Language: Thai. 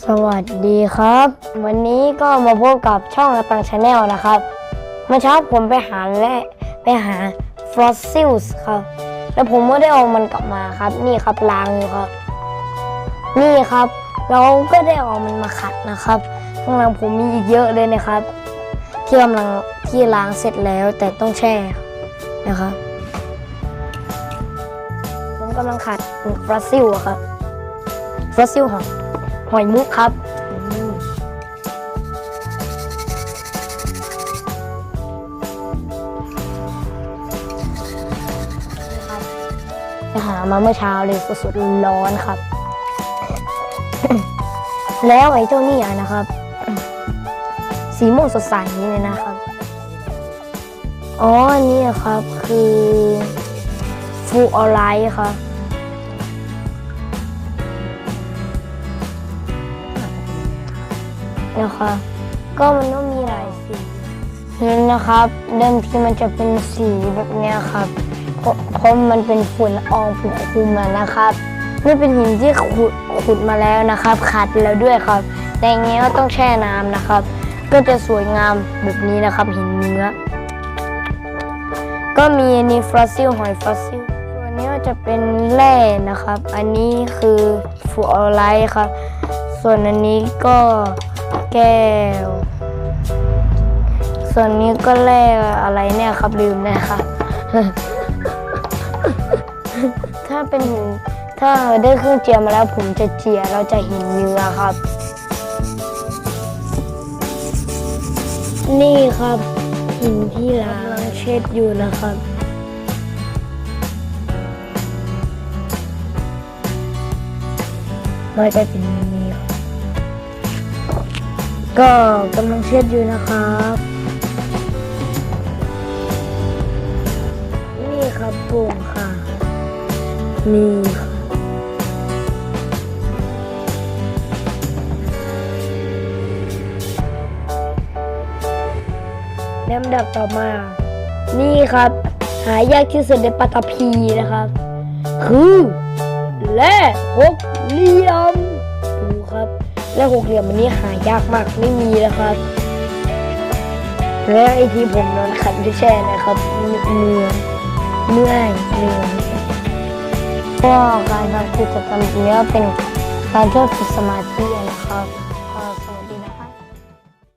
สวัสดีครับ วันนี้ก็มาพบกับช่องกระตังชาแนลนะครับเมื่อเช้าผมไปหาและไปหาฟอสซิลส์ครับ แล้วผมก็ได้เอามันกลับมาครับ นี่ครับล้างอยู่ครับ นี่ครับ เราก็ได้เอามันมาขัดนะครับข้างหลังผมมีอีกเยอะเลยนะครับ ที่กำลังที่ล้างเสร็จแล้วแต่ต้องแช่นะครับผมกำลังขัดฟอสซิลอะครับฟอสซิลหอย หอยมุกครับไปหามาเมื่อเช้าเลยสดๆร้อนครับ แล้วไอ้เจ้านี่อะนะครับ สีม่วงสดใสนี่เลยนะครับ อ๋ออันนี่ครับคือฟูออไลท์ครับ นะคะก็มันต้องมีหลายสีนี่นะครับ เดิมทีมันจะเป็นสีแบบนี้ครับเพราะมันเป็นฝุ่นละอองปกคลุมนะครับนี่เป็นหินที่ขุดขุดมาแล้วนะครับขัดแล้วด้วยครับ แต่อย่างเงี้ยก็ต้องแช่น้ำนะครับ ก็จะสวยงามแบบนี้นะครับหินเนื้อ ก็มีนนี้ฟอสซิลหอยฟอสซิลส่วนนี้ก็จะเป็นแร่นะครับ อันนี้คือฟูออไลท์ครับ ส่วนอันนี้ก็ แก้ว ส่วนนี้ก็แร่อะไรเนี่ยครับลืมนะครับถ้าเป็นหินถ้าได้เครื่องเจียมาแล้วผมจะเจียเราจะห็นเนื้อครับ นี่ครับหินที่ล้างเช็ดอยู่นะครับมันจะเป็นอย่างนี้ครับ ก็กำลังเช็ดอยู่นะครับ นี่ครับปุ่งค่ะ นี่ลำดับต่อมา นี่ครับ หายากที่สุดในปัตตภีนะครับ คือแร่หก และหกเหลี่ยมอันนี้หายากมากไม่มีนะครับ และไอที่ผมนอนขัดที่แช่นะครับเนื้อเมื่อยเนื้อก็การทำกิจกรรมนี้เป็นการช่วยฝึกสมาธินะครับ